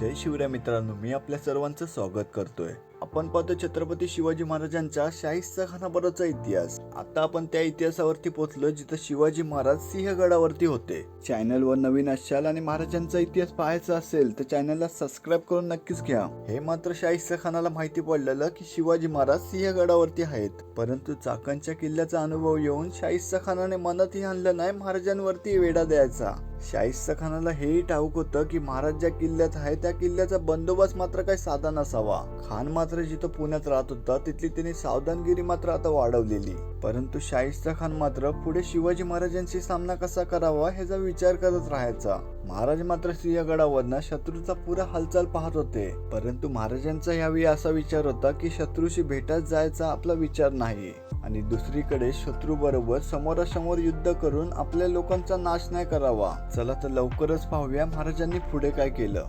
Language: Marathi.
जय शिवराय मित्रांनो मी आपल्या सर्वांचं स्वागत करतोय. आपण पाहतो छत्रपती शिवाजी महाराजांचा शाहिस्ता खानाबराचा इतिहास. आता आपण त्या इतिहासावरती पोहोचलो जिथं शिवाजी महाराज सिंहगडावरती होते. चॅनल वर नवीन असाल आणि महाराजांचा इतिहास पाहायचा असेल तर चॅनलला सबस्क्राईब करून नक्कीच घ्या. हे मात्र शाहिस्ता खानाला माहिती पडलेलं की शिवाजी महाराज सिंहगडावरती आहेत. परंतु चाकणच्या किल्ल्याचा अनुभव येऊन शाहिस्ता खानाने मनातही आणलं नाही महाराजांवरती वेढा द्यायचा. शाहिस्त खानाला हेही ठाऊक होतं की महाराज ज्या किल्ल्यात आहे त्या किल्ल्याचा बंदोबस्त मात्र काही साधा नसावा. खान मात्र जिथं पुण्यात राहत होता तिथली त्यांनी सावधानगिरी मात्र आता वाढवलेली. परंतु शाहिस्ता खान मात्र पुढे शिवाजी महाराजांशी सामना कसा करावा ह्याचा विचार करत राहायचा. महाराज मात्र सिंहगडावरनं शत्रूचा पुरा हालचाल पाहत होते. परंतु महाराजांचा यावेळी असा विचार होता की शत्रूशी भेटत जायचा आपला विचार नाही. आणि दुसरीकडे शत्रू बरोबर समोरासमोर युद्ध करून आपल्या लोकांचा नाश नाही करावा. चला तर लवकरच पाहूया महाराजांनी पुढे काय केलं.